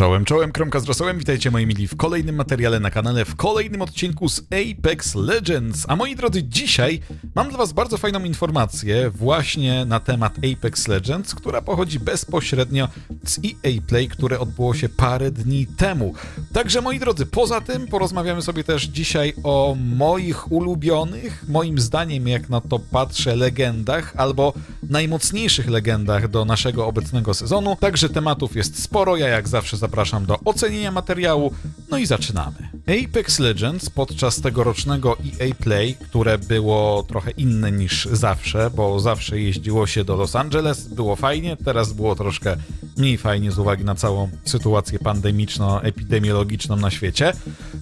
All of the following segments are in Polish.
Czołem, czołem, kromka z rosołem, witajcie moi mili w kolejnym materiale na kanale, w kolejnym odcinku z Apex Legends. A moi drodzy, dzisiaj mam dla was bardzo fajną informację właśnie na temat Apex Legends, która pochodzi bezpośrednio z EA Play, które odbyło się parę dni temu. Także moi drodzy, poza tym porozmawiamy sobie też dzisiaj o moich ulubionych, moim zdaniem jak na to patrzę, legendach albo najmocniejszych legendach do naszego obecnego sezonu. Także tematów jest sporo, ja jak zawsze zapraszam do ocenienia materiału, no i zaczynamy. Apex Legends podczas tegorocznego EA Play, które było trochę inne niż zawsze, bo zawsze jeździło się do Los Angeles, było fajnie, teraz było troszkę mniej fajnie z uwagi na całą sytuację pandemiczno-epidemiologiczną na świecie.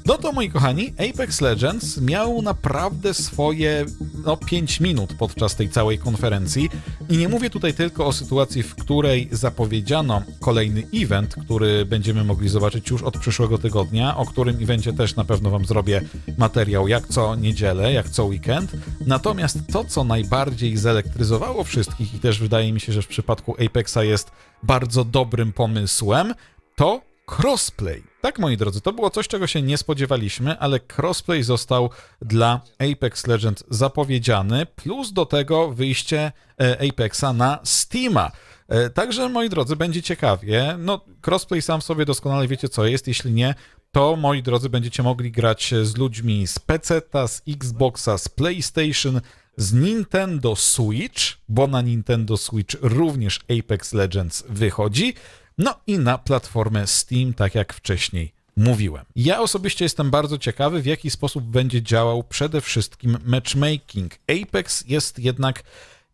No to moi kochani, Apex Legends miał naprawdę swoje no 5 minut podczas tej całej konferencji i nie mówię tutaj tylko o sytuacji, w której zapowiedziano kolejny event, który będziemy mogli zobaczyć już od przyszłego tygodnia, o którym evencie też na pewno wam zrobię materiał jak co niedzielę, jak co weekend. Natomiast to, co najbardziej zelektryzowało wszystkich i też wydaje mi się, że w przypadku Apexa jest bardzo dobrym pomysłem, to crossplay. Tak, moi drodzy, to było coś, czego się nie spodziewaliśmy, ale crossplay został dla Apex Legends zapowiedziany, plus do tego wyjście e, Apexa na Steama. E, Także, moi drodzy, będzie ciekawie. No, crossplay sam sobie doskonale wiecie, co jest. Jeśli nie, to, moi drodzy, będziecie mogli grać z ludźmi z PC, z Xboxa, z PlayStation, z Nintendo Switch, bo na Nintendo Switch również Apex Legends wychodzi. No i na platformę Steam, tak jak wcześniej mówiłem. Ja osobiście jestem bardzo ciekawy, w jaki sposób będzie działał przede wszystkim matchmaking. Apex jest jednak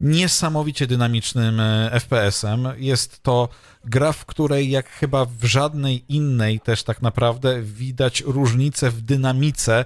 niesamowicie dynamicznym e, FPS-em. Jest to gra, w której jak chyba w żadnej innej też tak naprawdę widać różnicę w dynamice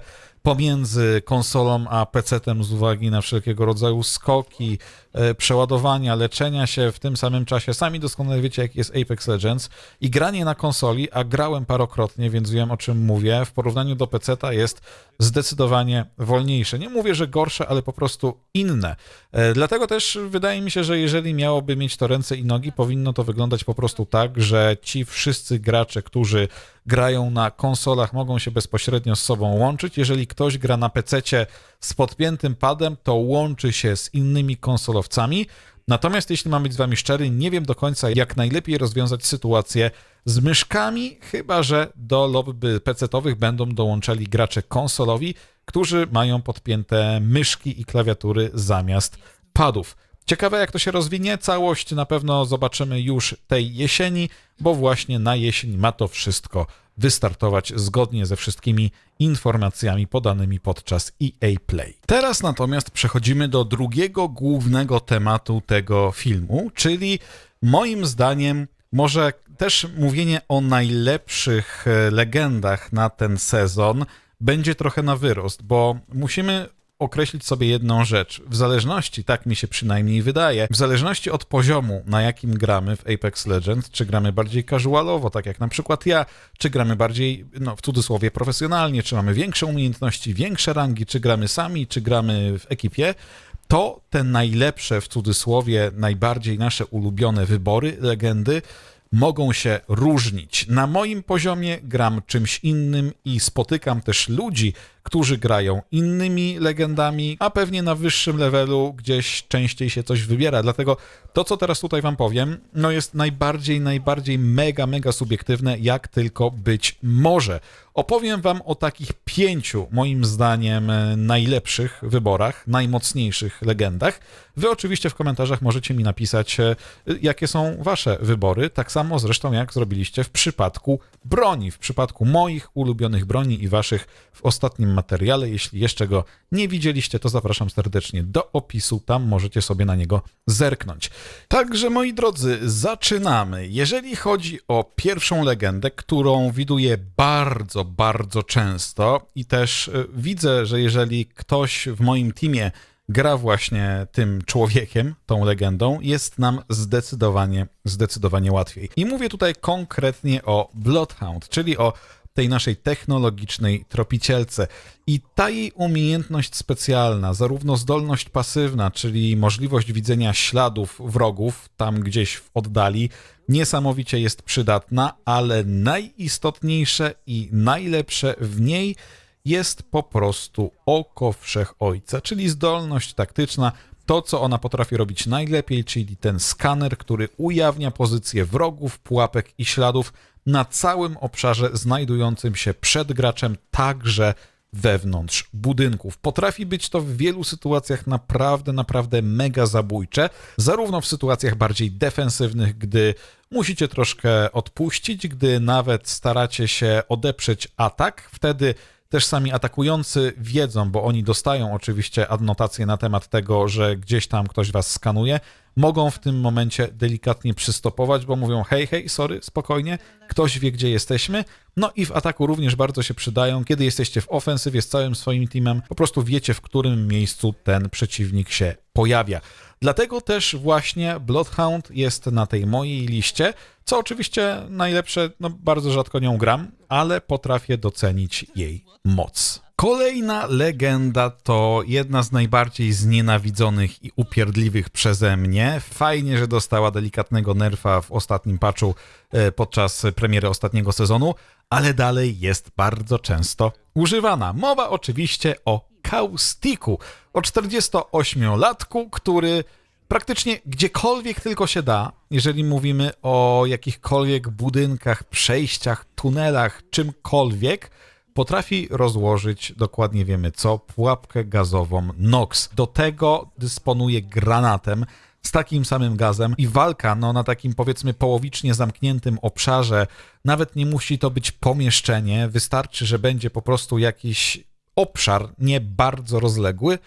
pomiędzy konsolą a PC-tem z uwagi na wszelkiego rodzaju skoki, e, przeładowania, leczenia się w tym samym czasie. Sami doskonale wiecie, jak jest Apex Legends i granie na konsoli, a grałem parokrotnie, więc wiem o czym mówię, w porównaniu do PC-ta jest zdecydowanie wolniejsze. Nie mówię, że gorsze, ale po prostu inne. E, Dlatego też wydaje mi się, że jeżeli miałoby mieć to ręce i nogi, powinno to wyglądać po prostu tak, że ci wszyscy gracze, którzy grają na konsolach, mogą się bezpośrednio z sobą łączyć. Jeżeli ktoś gra na PC z podpiętym padem, to łączy się z innymi konsolowcami. Natomiast jeśli mam być z wami szczery, nie wiem do końca, jak najlepiej rozwiązać sytuację z myszkami, chyba że do lobby PC-owych będą dołączali gracze konsolowi, którzy mają podpięte myszki i klawiatury zamiast padów. Ciekawe, jak to się rozwinie. Całość na pewno zobaczymy już tej jesieni, bo właśnie na jesień ma to wszystko wystartować zgodnie ze wszystkimi informacjami podanymi podczas EA Play. Teraz natomiast przechodzimy do drugiego głównego tematu tego filmu, czyli moim zdaniem może też mówienie o najlepszych e, legendach na ten sezon będzie trochę na wyrost, bo musimy określić sobie jedną rzecz. W zależności, tak mi się przynajmniej wydaje, w zależności od poziomu, na jakim gramy w Apex Legends, czy gramy bardziej casualowo, tak jak na przykład ja, czy gramy bardziej, no w cudzysłowie, profesjonalnie, czy mamy większe umiejętności, większe rangi, czy gramy sami, czy gramy w ekipie, to te najlepsze, w cudzysłowie, najbardziej nasze ulubione wybory, legendy, mogą się różnić. Na moim poziomie gram czymś innym i spotykam też ludzi, którzy grają innymi legendami, a pewnie na wyższym levelu gdzieś częściej się coś wybiera. Dlatego to, co teraz tutaj wam powiem, no jest najbardziej, najbardziej mega, mega subiektywne, jak tylko być może. Opowiem wam o takich pięciu, moim zdaniem, najlepszych wyborach, najmocniejszych legendach. Wy oczywiście w komentarzach możecie mi napisać, e, jakie są wasze wybory, tak samo zresztą jak zrobiliście w przypadku broni, w przypadku moich ulubionych broni i waszych w ostatnim materiale. Jeśli jeszcze go nie widzieliście, to zapraszam serdecznie do opisu, tam możecie sobie na niego zerknąć. Także moi drodzy, zaczynamy. Jeżeli chodzi o pierwszą legendę, którą widuję bardzo, bardzo często i też y, widzę, że jeżeli ktoś w moim teamie gra właśnie tym człowiekiem, tą legendą, jest nam zdecydowanie, zdecydowanie łatwiej. I mówię tutaj konkretnie o Bloodhound, czyli o tej naszej technologicznej tropicielce. I ta jej umiejętność specjalna, zarówno zdolność pasywna, czyli możliwość widzenia śladów wrogów tam gdzieś w oddali, niesamowicie jest przydatna, ale najistotniejsze i najlepsze w niej jest po prostu oko wszechojca, czyli zdolność taktyczna, to co ona potrafi robić najlepiej, czyli ten skaner, który ujawnia pozycję wrogów, pułapek i śladów na całym obszarze znajdującym się przed graczem, także wewnątrz budynków. Potrafi być to w wielu sytuacjach naprawdę, naprawdę mega zabójcze, zarówno w sytuacjach bardziej defensywnych, gdy musicie troszkę odpuścić, gdy nawet staracie się odeprzeć atak, wtedy też sami atakujący wiedzą, bo oni dostają oczywiście adnotację na temat tego, że gdzieś tam ktoś was skanuje, mogą w tym momencie delikatnie przystopować, bo mówią hej, hej, sorry, spokojnie, ktoś wie, gdzie jesteśmy. No i w ataku również bardzo się przydają, kiedy jesteście w ofensywie z całym swoim teamem, po prostu wiecie, w którym miejscu ten przeciwnik się pojawia. Dlatego też właśnie Bloodhound jest na tej mojej liście, co oczywiście najlepsze, no bardzo rzadko nią gram, ale potrafię docenić jej moc. Kolejna legenda to jedna z najbardziej znienawidzonych i upierdliwych przeze mnie. Fajnie, że dostała delikatnego nerfa w ostatnim patchu e, podczas premiery ostatniego sezonu, ale dalej jest bardzo często używana. Mowa oczywiście o Kaustiku, o 48-latku, który praktycznie gdziekolwiek tylko się da, jeżeli mówimy o jakichkolwiek budynkach, przejściach, tunelach, czymkolwiek, potrafi rozłożyć, dokładnie wiemy co, pułapkę gazową NOx. Do tego dysponuje granatem z takim samym gazem i walka no, na takim powiedzmy połowicznie zamkniętym obszarze, nawet nie musi to być pomieszczenie, wystarczy, że będzie po prostu jakiś obszar nie bardzo rozległy,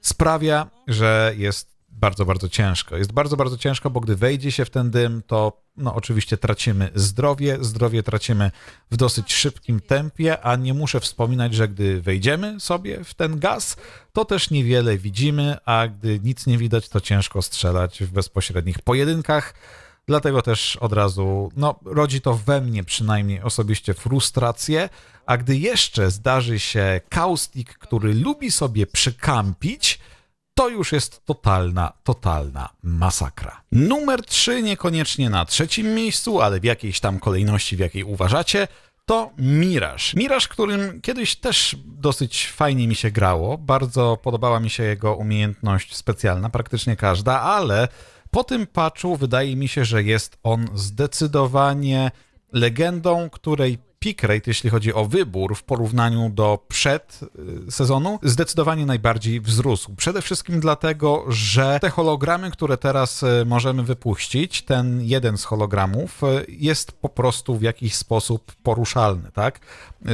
sprawia, że jest bardzo, bardzo ciężko. Jest bardzo, bardzo ciężko, bo gdy wejdzie się w ten dym, to no oczywiście tracimy zdrowie, zdrowie tracimy w dosyć szybkim tempie, a nie muszę wspominać, że gdy wejdziemy sobie w ten gaz, to też niewiele widzimy, a gdy nic nie widać, to ciężko strzelać w bezpośrednich pojedynkach. Dlatego też od razu, no, rodzi to we mnie przynajmniej osobiście frustrację, a gdy jeszcze zdarzy się kaustik, który lubi sobie przykampić, to już jest totalna, totalna masakra. Numer 3 niekoniecznie na trzecim miejscu, ale w jakiejś tam kolejności, w jakiej uważacie, to Miraż. Miraż, którym kiedyś też dosyć fajnie mi się grało. Bardzo podobała mi się jego umiejętność specjalna, praktycznie każda, ale po tym patchu wydaje mi się, że jest on zdecydowanie legendą, której peak rate, jeśli chodzi o wybór w porównaniu do przed y, sezonu, zdecydowanie najbardziej wzrósł. Przede wszystkim dlatego, że te hologramy, które teraz y, możemy wypuścić, ten jeden z hologramów y, jest po prostu w jakiś sposób poruszalny, tak?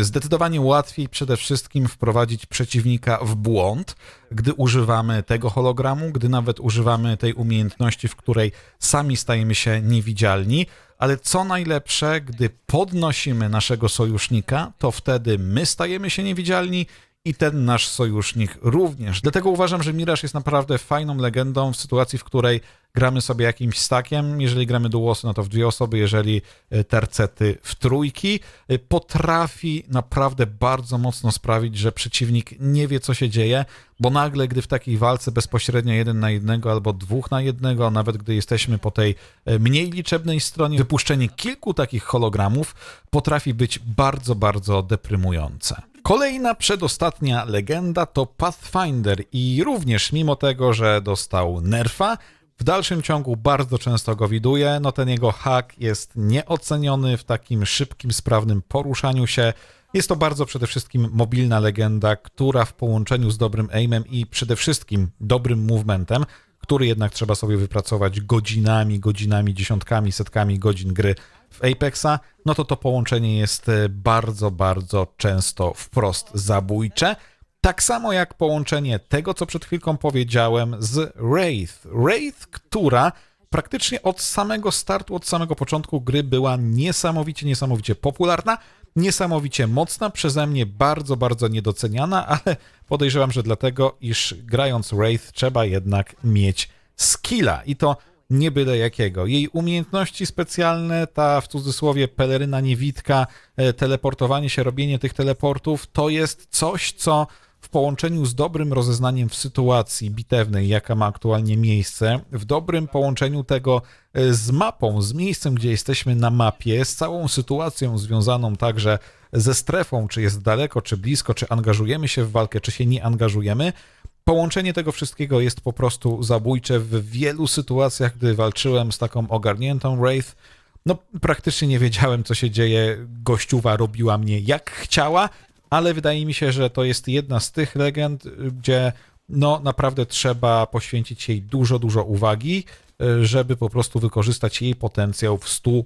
Zdecydowanie łatwiej przede wszystkim wprowadzić przeciwnika w błąd, gdy używamy tego hologramu, gdy nawet używamy tej umiejętności, w której sami stajemy się niewidzialni, ale co najlepsze, gdy podnosimy naszego sojusznika, to wtedy my stajemy się niewidzialni i ten nasz sojusznik również. Dlatego uważam, że Miraż jest naprawdę fajną legendą w sytuacji, w której gramy sobie jakimś stakiem. Jeżeli gramy duosy, no to w dwie osoby, jeżeli e, tercety w trójki. E, Potrafi naprawdę bardzo mocno sprawić, że przeciwnik nie wie, co się dzieje, bo nagle, gdy w takiej walce bezpośrednio jeden na jednego albo dwóch na jednego, a nawet gdy jesteśmy po tej e, mniej liczebnej stronie, wypuszczenie kilku takich hologramów potrafi być bardzo, bardzo deprymujące. Kolejna, przedostatnia legenda to Pathfinder i również mimo tego, że dostał nerfa, w dalszym ciągu bardzo często go widuję, no ten jego hack jest nieoceniony w takim szybkim, sprawnym poruszaniu się. Jest to bardzo przede wszystkim mobilna legenda, która w połączeniu z dobrym aimem i przede wszystkim dobrym movementem, który jednak trzeba sobie wypracować godzinami, godzinami, dziesiątkami, setkami godzin gry w Apexa, no to to połączenie jest e, bardzo, bardzo często wprost zabójcze. Tak samo jak połączenie tego, co przed chwilką powiedziałem, z Wraith. Wraith, która praktycznie od samego startu, od samego początku gry była niesamowicie, niesamowicie popularna, niesamowicie mocna, przeze mnie bardzo, bardzo niedoceniana, ale podejrzewam, że dlatego, iż grając Wraith trzeba jednak mieć skilla i to nie byle jakiego. Jej umiejętności specjalne, ta w cudzysłowie peleryna niewidka, e, teleportowanie się, robienie tych teleportów, to jest coś, co w połączeniu z dobrym rozeznaniem w sytuacji bitewnej, jaka ma aktualnie miejsce, w dobrym połączeniu tego e, z mapą, z miejscem, gdzie jesteśmy na mapie, z całą sytuacją związaną także ze strefą, czy jest daleko, czy blisko, czy angażujemy się w walkę, czy się nie angażujemy, Połączenie tego wszystkiego jest po prostu zabójcze. W wielu sytuacjach, gdy walczyłem z taką ogarniętą Wraith, no praktycznie nie wiedziałem, co się dzieje. Gościuwa robiła mnie jak chciała, ale wydaje mi się, że to jest jedna z tych legend, gdzie no naprawdę trzeba poświęcić jej dużo, dużo uwagi, żeby po prostu wykorzystać jej potencjał w 100%.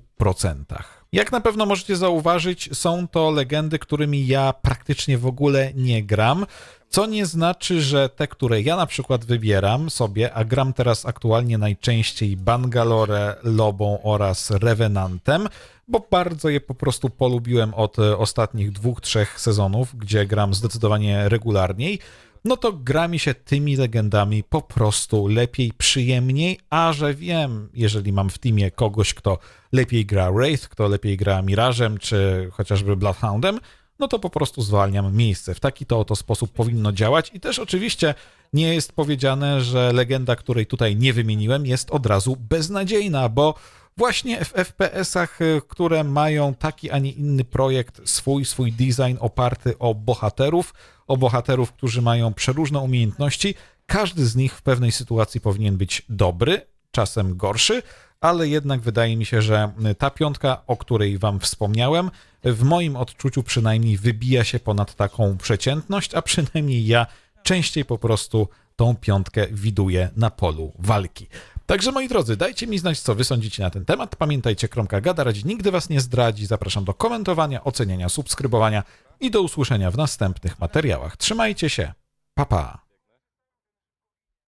Jak na pewno możecie zauważyć, są to legendy, którymi ja praktycznie w ogóle nie gram. Co nie znaczy, że te, które ja na przykład wybieram sobie, a gram teraz aktualnie najczęściej Bangalore, Lobą oraz Revenantem, bo bardzo je po prostu polubiłem od e, ostatnich dwóch, trzech sezonów, gdzie gram zdecydowanie regularniej, no to gra mi się tymi legendami po prostu lepiej, przyjemniej, a że wiem, jeżeli mam w teamie kogoś, kto lepiej gra Wraith, kto lepiej gra Mirażem, czy chociażby Bloodhoundem, no to po prostu zwalniam miejsce. W taki to oto sposób powinno działać i też oczywiście nie jest powiedziane, że legenda, której tutaj nie wymieniłem, jest od razu beznadziejna, bo właśnie w FPS-ach, y, które mają taki, a nie inny projekt, swój, swój design oparty o bohaterów, o bohaterów, którzy mają przeróżne umiejętności, każdy z nich w pewnej sytuacji powinien być dobry, czasem gorszy, ale jednak wydaje mi się, że ta piątka, o której Wam wspomniałem, w moim odczuciu przynajmniej wybija się ponad taką przeciętność, a przynajmniej ja częściej po prostu tą piątkę widuję na polu walki. Także moi drodzy, dajcie mi znać, co wy sądzicie na ten temat. Pamiętajcie, Kromka Gada radzi nigdy was nie zdradzi. Zapraszam do komentowania, oceniania, subskrybowania i do usłyszenia w następnych materiałach. Trzymajcie się. Pa pa.